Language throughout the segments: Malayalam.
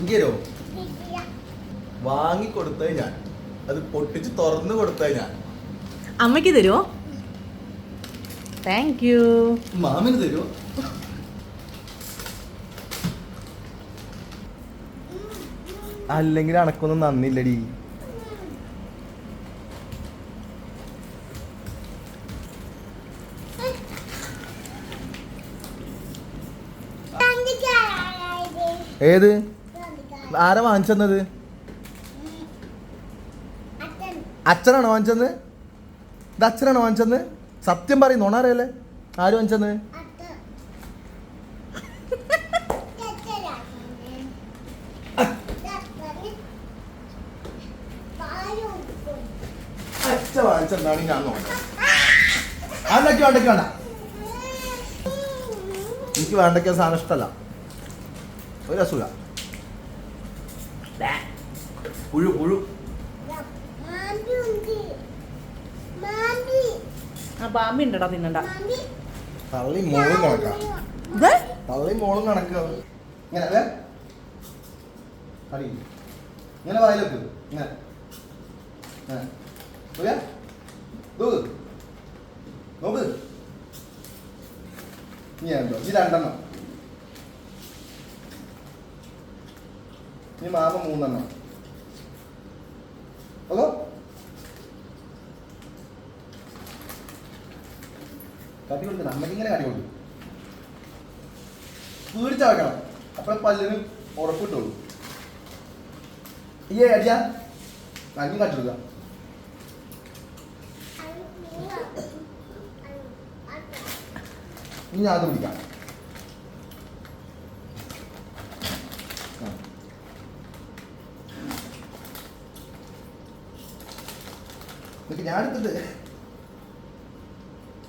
ഇങ്ങരോ? വാങ്ങി കൊടുത്തത് ഞാൻ. അത് പൊട്ടിച്ച് തുറന്നു കൊടുത്തത് ഞാൻ. അമ്മയ്ക്ക് തരുമോ താങ്ക് യു മാമിന് തരുമോ അല്ലെങ്കിൽ അണക്കൊന്നും നന്ദില്ലടി. ഏത്? ആരാ വാങ്ങിച്ചത് അച്ഛനാണോ വാങ്ങിച്ചത് ഇത് അച്ഛനാണോ വാങ്ങിച്ചത് സത്യം പറയും നോണാറിയല്ലേ ആര് വാങ്ങിച്ചത് അച്ഛ വാങ്ങിച്ചെന്താണ് ഞാൻ നോക്കാം അതൊക്കെ വേണ്ടക്ക് വേണ്ട. എനിക്ക് വേണ്ടക്ക സാധനം ഇഷ്ടമല്ല. ഒരു അസുഖ പുഴു പുഴു ആ ബാമ്പി ഉണ്ടടാ തിന്നണ്ട. തള്ളി മോളും കണക്കാ. ഇത് തള്ളി മോളും കണക്കാ. ഇങ്ങനെ അല്ലേ അടി ഇങ്ങനെ വായിലേക്ക്. ഇങ്ങനെ. ഇങ്ങനെ. നോക്കിയേ? നോക്ക്. നോക്ക്. ഇനി എന്തോ ഈ രണ്ടെണ്ണം. ഇനി മാമ മൂന്നെണ്ണം. ഓക്കോ കടി കൊടുക്കണം നമ്മക്കിങ്ങനെ കടി കൊടുക്കും. വീടിച്ച വെക്കണം അപ്പോൾ പല്ലിന് ഉറപ്പിട്ടുള്ളൂ ഈ അടിയാ. അഞ്ഞു കട്ടെടുക്ക ഇനി ഞാൻ അത് പിടിക്കാം ആ. നിനക്ക് ഞാൻ എടുത്തിട്ട്.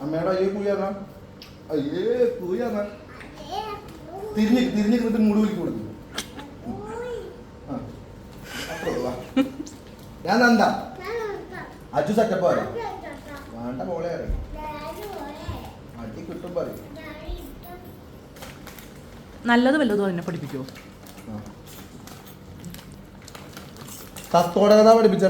അമ്മയുടെ അയ്യേ കൂയാണ അയ്യേ കൂയാണ തിരിഞ്ഞ് തിരിഞ്ഞ് കിട്ടി മൂടി വിളിക്ക് കൊടുക്കും ഞാൻ നന്ദ. അജു സെറ്റപ്പ് പറയും വേണ്ട മോളെ അറിയും അടി കിട്ടും പറയും. നല്ലത് വല്ലതും എന്നെ പഠിപ്പിക്കോ തത്തോടെ കഥ പഠിപ്പിച്ചോ